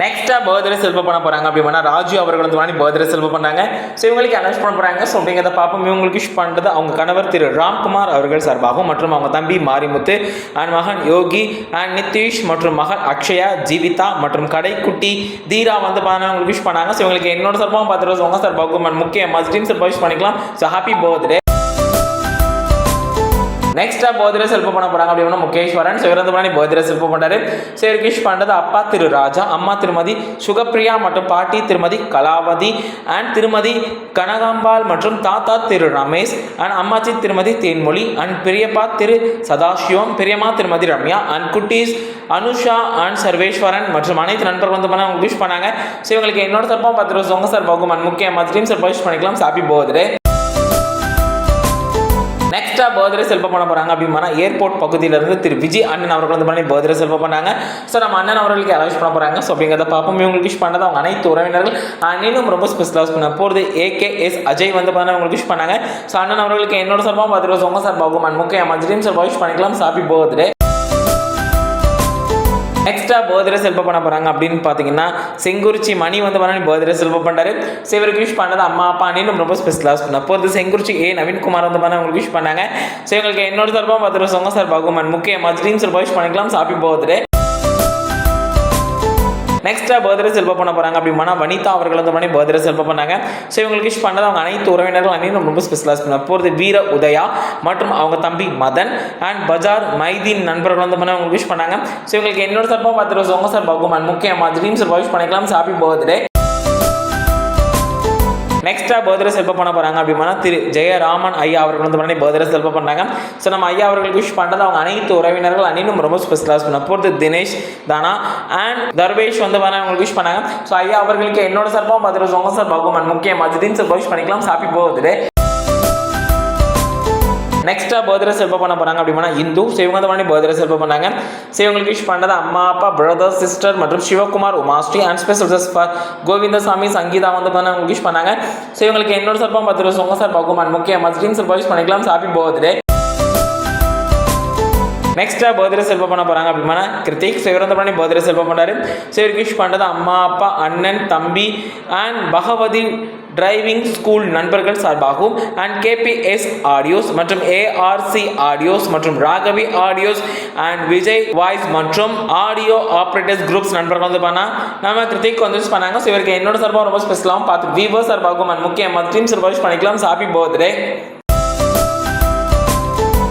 நெக்ஸ்டா birthday செல்வ பண்ண போறாங்க அப்படின்னா ராஜு அவர்கள் வந்து வாங்கி பர்த்டே செல்வ பண்ணாங்க ஸோ இவங்களுக்கு அனௌன்ஸ் பண்ண போறாங்க. ஸோ அப்படிங்கிறத பார்ப்போம். இவங்களுக்கு விஷ் பண்ணுறது அவங்க கணவர் திரு ராம்குமார் அவர்கள் சார்பாகவும் மற்றும் அவங்க தம்பி மாரிமுத்து அண்ட் மகன் யோகி அண்ட் நிதிஷ் மற்றும் மகள் அக்ஷயா ஜீவிதா மற்றும் கடைக்குட்டி தீரா வந்து பார்த்தா உங்களுக்கு விஷ் பண்ணாங்க. ஸோ இவங்களுக்கு என்னோட சார்பாகவும் பார்த்துட்டு உங்க சார்பாகவும். And முக்கிய மஸ்டீம் சார்பாக விஷ் பண்ணிக்கலாம். ஸோ ஹாப்பி பர்த்டே நெக்ஸ்டா பர்த்டே செல்ஃப பண்ண போறாங்க அப்படின்னா முகேஸ்வரன் ஸோ இறந்து பண்ணி பர்த்டே செல்ஃப பண்ணாரு ஸோ பண்றது அப்பா திரு ராஜா அம்மா திருமதி சுகப்பிரியா மற்றும் பாட்டி திருமதி கலாவதி அண்ட் திருமதி கனகாம்பாள் மற்றும் தாத்தா திரு ரமேஷ் அண்ட் அம்மாச்சி திருமதி தேன்மொழி அண்ட் பெரியப்பா திரு சதாசிவம் பெரியம்மா திருமதி ரம்யா அண்ட் குட்டீஸ் அனுஷா அண்ட் சர்வேஸ்வரன் மற்றும் அனைத்து நண்பர்கள் வந்து பண்ண விஷ் பண்ணாங்க. ஸோ இவங்களுக்கு என்னோட சார்பாக பத்து ரூபா உங்க சார்பாகும் அண்ட் முக்கிய திரும்ப சார் விஷ் பண்ணிக்கலாம். சாப்பி போகுது நெக்ஸ்டா பர்த்டே செல்ப பண்ண போறாங்க அப்படின்னா ஏர்போர்ட் பகுதியில இருந்து திரு விஜய் அண்ணன் அவர்கள் வந்து பண்ணி பர்த்டே செல்ப பண்ணாங்க. ஸோ நம்ம அண்ணன் அவர்களுக்கு அலோஸ் பண்ண போறாங்க. ஸோ அப்படிங்கிறத பார்ப்போம். இவங்களுக்கு விஷ் பண்ணது அவங்க அனைத்து உறவினர்கள். அண்ணனும் இன்னும் ரொம்ப ஸ்பெஷலாக பண்ண போகிறது ஏகே எஸ் அஜய் வந்து பண்ண உங்களுக்கு விஷ் பண்ணாங்க. ஸோ அண்ணன் அவர்களுக்கு என்னோட சார்பாக பர்த்டே உங்க சார்பாகும் அண்ட் முக்கிய மஜ்ரீம் சார்பாக விஷ் பண்ணிக்கலாம். சாப்பி பர்த்டே நெக்ஸ்டா பர்த்டே செல்ப பண்ண போறாங்க அப்படின்னு பார்த்தீங்கன்னா செங்குறிச்சி மணி வந்து பண்ணி பர்த்டே செல்ப பண்ணாரு சரி இவருக்கு விஷ் பண்ணது அம்மா அப்பா அண்ணனும் ரொம்ப ஸ்பெஷலாக பண்ண. போகிறது செங்குறிச்சி ஏ நவீன்குமார் வந்து பண்ண உங்களுக்கு விஷ் பண்ணாங்க. ஸோ இவங்களுக்கு என்னோட சார்பாக பத்து சொங்க சார் பகுமன் முக்கிய மஜ்ரீம் சார் விஷ் பண்ணிக்கலாம். சாப்பி பர்த்டே நெக்ஸ்ட்டாக பர்த்டே செல்ப பண்ண போகிறாங்க அப்படின்னா வனிதா அவர்கள் வந்து பண்ணி பர்த்டே செல்ப பண்ணாங்க. ஸோ இவங்களுக்கு விஷ் பண்ணது அவங்க அனைத்து உறவினர்கள் அனைத்தும் ரொம்ப ஸ்பெஷலாக பண்ண போகிறது வீர உதயா மற்றும் அவங்க தம்பி மதன் அண்ட் பஜார் மைதீன் நண்பர்கள் வந்து பண்ணி அவங்களுக்கு விஷ் பண்ணாங்க. ஸோ இவங்களுக்கு என்னோட சார்பாக பார்த்து ரூபா உங்க சார் பகுமான் முக்கியமாக ட்ரீம் சார் விஷ் பண்ணிக்கலாம். ஹாப்பி பர்த்டே நெக்ஸ்ட்டாக பர்த்டே செல்ப பண்ண போகிறாங்க அப்படின்னா திரு ஜெயராமன் ஐயா அவர்கள் வந்து பண்ணி பர்த்டே செல்ப பண்ணாங்க ஸோ நம்ம ஐயா அவர்களுக்கு விஷ் பண்ணுறது அவங்க அனைத்து உறவினர்கள் அனைத்தும் ரொம்ப ஸ்பெஷலாக பண்ண போகிறது தினேஷ் தானா அண்ட் தர்வேஷ் வந்து பண்ண அவங்களுக்கு விஷ் பண்ணாங்க. ஸோ ஐயா அவர்களுக்கு என்னோட சார்பாக பர்த்டே உங்க சார் பகுமான் முக்கியம் மஜுதீன் சார் விஷ் பண்ணிக்கலாம். ஹாப்பி பர்த்டே நெக்ஸ்ட்டாக பர்த்டே செல்ப பண்ண போகிறாங்க அப்படின்னா இந்து ஸோ இவங்க வந்து பண்ணி பர்த்டே செல்ப பண்ணாங்க. ஸோ இவங்களுக்கு விஷ் பண்ணது அம்மா அப்பா பிரதர் சிஸ்டர் மற்றும் Sivakumar Umasri and special for Govindasamy Sangeetha வந்து பண்ண அவங்களுக்கு விஷ் பண்ணாங்க. ஸோ இவங்களுக்கு என்னோட சார்பாக பத்து ரூபா சார் பகுமான் முக்கிய மஸ்டீன் சார் விஷ் பண்ணிக்கலாம். ஹாப்பி பர்த்டே நெக்ஸ்ட்டாக பர்த்டே செல்ப பண்ண போகிறாங்க அப்படின்னா கிருத்திக் ஸோ இவர் வந்து பண்ணி பர்த்டே செல்ப பண்ணாரு ஸோ இவருக்கு விஷ் பண்ணுறது அம்மா அப்பா அண்ணன் தம்பி அண்ட் பகவதி டிரைவிங் ஸ்கூல் நண்பர்கள் சார்பாகவும் அண்ட் கேபிஎஸ் ஆடியோஸ் மற்றும் ஏஆர்சி ஆடியோஸ் மற்றும் Raghavi audios and Vijay voice மற்றும் ஆடியோ ஆப்ரேட்டர்ஸ் குரூப்ஸ் நண்பர்கள் வந்து பண்ணால் நம்ம கிருத்திக் வந்து யூஸ் பண்ணாங்க. ஸோ இவருக்கு என்னோட சார்பாக ரொம்ப ஸ்பெஷலாகவும் பார்த்து வீவர் சார்பாகவும் அண்ட் முக்கிய மத்தியும் சார்பாக யூஸ் பண்ணிக்கலாம் ஹாப்பி பர்த்டே